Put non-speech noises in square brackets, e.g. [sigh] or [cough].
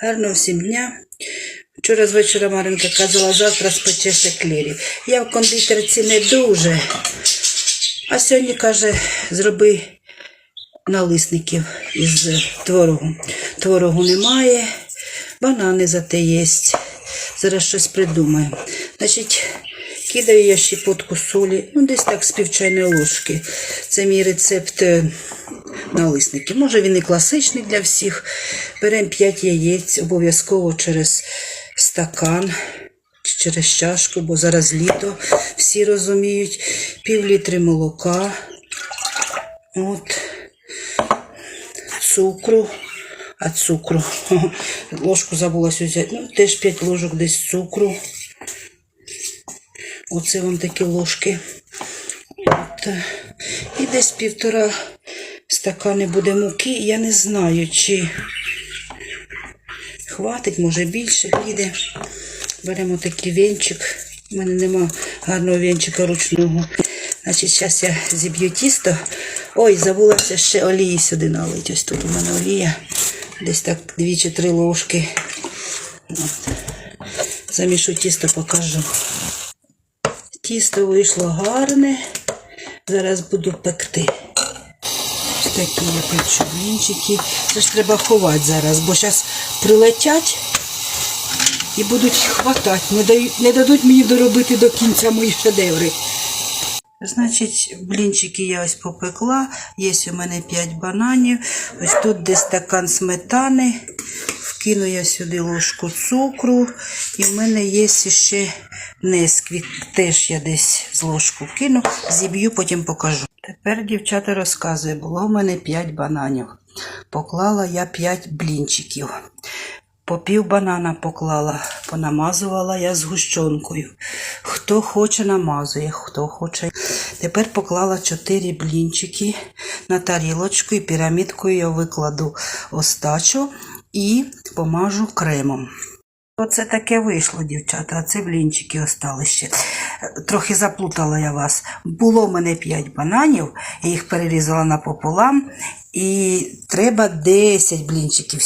Гарного всім дня. Вчора з вечора Маринка казала, завтра спечеш еклерів. Я в кондитерці не дуже. А сьогодні каже, зроби налисників із творогу. Творогу немає, банани зате є. Зараз щось придумаємо. Значить, кидаю я щепотку солі, ну десь так з півчайної ложки. Це мій рецепт налисників. Може він і класичний для всіх. Беремо 5 яєць, обов'язково через стакан через чашку, бо зараз літо, всі розуміють. Пів літри молока. От цукру. А цукру. [laughs] Ложку забула сьогодні. взяти. Ну, теж 5 ложок десь цукру. Оце вам такі ложки. От. І десь півтора стакани буде муки. Я не знаю, чи хватить, може більше піде. Беремо такий венчик. У мене нема гарного венчика ручного. Значить, зараз я зіб'ю тісто. Ой, забулася ще олії сюди налить. Ось тут у мене олія. Десь так дві чи три ложки. От. Замішу тісто, покажу. Тісто вийшло гарне. Зараз буду пекти. Такі я печу. Це ж треба ховати зараз, бо зараз прилетять і будуть хватати. Не, дають, не дадуть мені доробити до кінця мої шедеври. Значить, блінчики я ось попекла. Є у мене 5 бананів. Ось тут десь стакан сметани. Вкину я сюди ложку цукру. І в мене є ще несквіт. Теж я десь з ложку кину, зіб'ю, потім покажу. Тепер, дівчата, розказує, було в мене 5 бананів. Поклала я 5 блінчиків. По пів банана поклала, понамазувала я згущенкою. Хто хоче, намазує, хто хоче. Тепер поклала 4 блінчики на тарілочку і пірамідкою я викладу остачу і помажу кремом. Оце таке вийшло, дівчата, а це блінчики остали ще. Трохи заплутала я вас. Було в мене 5 бананів, я їх перерізала напополам, і треба 10 блінчиків.